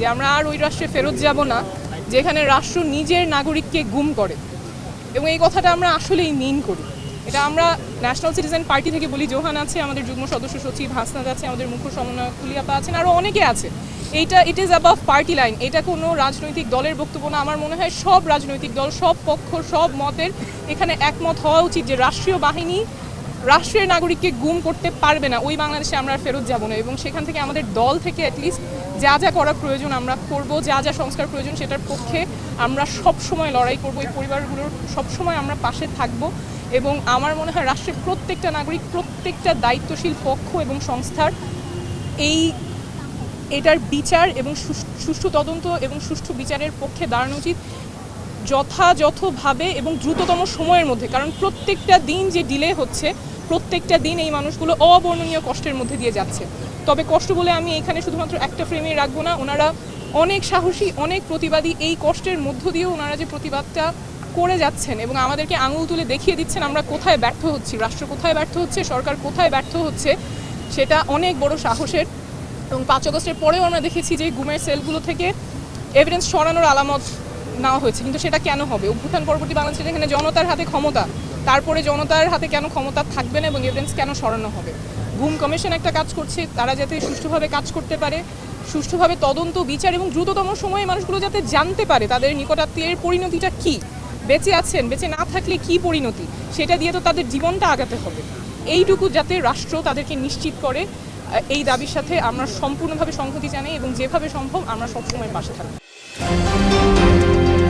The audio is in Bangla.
যে আমরা আর ওই রাষ্ট্রে ফেরত যাব না, যেখানে রাষ্ট্র নিজের নাগরিককে গুম করে। এবং এই কথাটা আমরা আসলেই মিন করি। এটা আমরা ন্যাশনাল সিটিজেন পার্টি থেকে বলি, জোহান আছে, আমাদের যুগ্ম সদস্য সচিব হাসনাদ আছে, আমাদের মুখ্য সমন্বয়ক কুলিয়াপা আছেন আরও অনেকে আছে। এইটা it is above party line এটা কোনো রাজনৈতিক দলের বক্তব্য না। আমার মনে হয় সব রাজনৈতিক দল, সব পক্ষ, সব মতের এখানে একমত হওয়া উচিত যে রাষ্ট্রীয় বাহিনী রাষ্ট্রের নাগরিককে গুম করতে পারবে না, ওই বাংলাদেশে আমরা ফেরত যাব না। এবং সেখান থেকে আমাদের দল থেকে অ্যাটলিস্ট যা যা করা প্রয়োজন আমরা করব, যা যা সংস্কার প্রয়োজন সেটার পক্ষে আমরা সব সময় লড়াই করব, এই পরিবারগুলোর সব সময় আমরা পাশে থাকব। এবং আমার মনে হয় রাষ্ট্রের প্রত্যেকটা নাগরিক, প্রত্যেকটা দায়িত্বশীল পক্ষ এবং সংস্থার এই এটার বিচার এবং সুষ- সুষ্ঠু তদন্ত এবং সুষ্ঠু বিচারের পক্ষে দাঁড়ানো উচিত। যথাযথভাবে এবং দ্রুততম সময়ের মধ্যে, কারণ প্রত্যেকটা দিন যে ডিলে হচ্ছে, প্রত্যেকটা দিন এই মানুষগুলো অবর্ণনীয় কষ্টের মধ্যে দিয়ে যাচ্ছে। তবে কষ্ট বলে আমি এখানে শুধুমাত্র একটা ফ্রেমে রাখব না, ওনারা অনেক সাহসী, অনেক প্রতিবাদী, এই কষ্টের মধ্য দিয়েও ওনারা যে প্রতিবাদটা করে যাচ্ছেন এবং আমাদেরকে আঙুল তুলে দেখিয়ে দিচ্ছেন আমরা কোথায় ব্যর্থ হচ্ছি, রাষ্ট্র কোথায় ব্যর্থ হচ্ছে, সরকার কোথায় ব্যর্থ হচ্ছে, সেটা অনেক বড় সাহসের। এবং পাঁচ আগস্টের পরেও আমরা দেখেছি যে গুমের সেলগুলো থেকে এভিডেন্স সরানোর আলামত নেওয়া হয়েছে। কিন্তু সেটা কেন হবে? অভ্যুত্থান পরবর্তী বাংলাদেশে যেখানে জনতার হাতে ক্ষমতা। তারপরে জনতার হাতে কেন ক্ষমতা থাকবে না এবং এভিডেন্স কেন সরানো হবে? গুম কমিশন একটা কাজ করছে, তারা যাতে সুষ্ঠুভাবে কাজ করতে পারে। সুষ্ঠুভাবে তদন্ত, বিচার এবং দ্রুততম সময়ে মানুষগুলো যাতে জানতে পারে তাদের নিকটাত্মীয়ের পরিণতিটা কি? বেঁচে আছেন, বেঁচে না থাকলে কি পরিণতি? সেটা দিয়ে তো তাদের জীবনটা আগাতে হবে। এইটুকু যাতে রাষ্ট্র তাদেরকে নিশ্চিত করে এই দাবির সাথে আমরা সম্পূর্ণভাবে সংহতি জানাই এবং যেভাবে সম্ভব আমরা সবসময় পাশে থাকব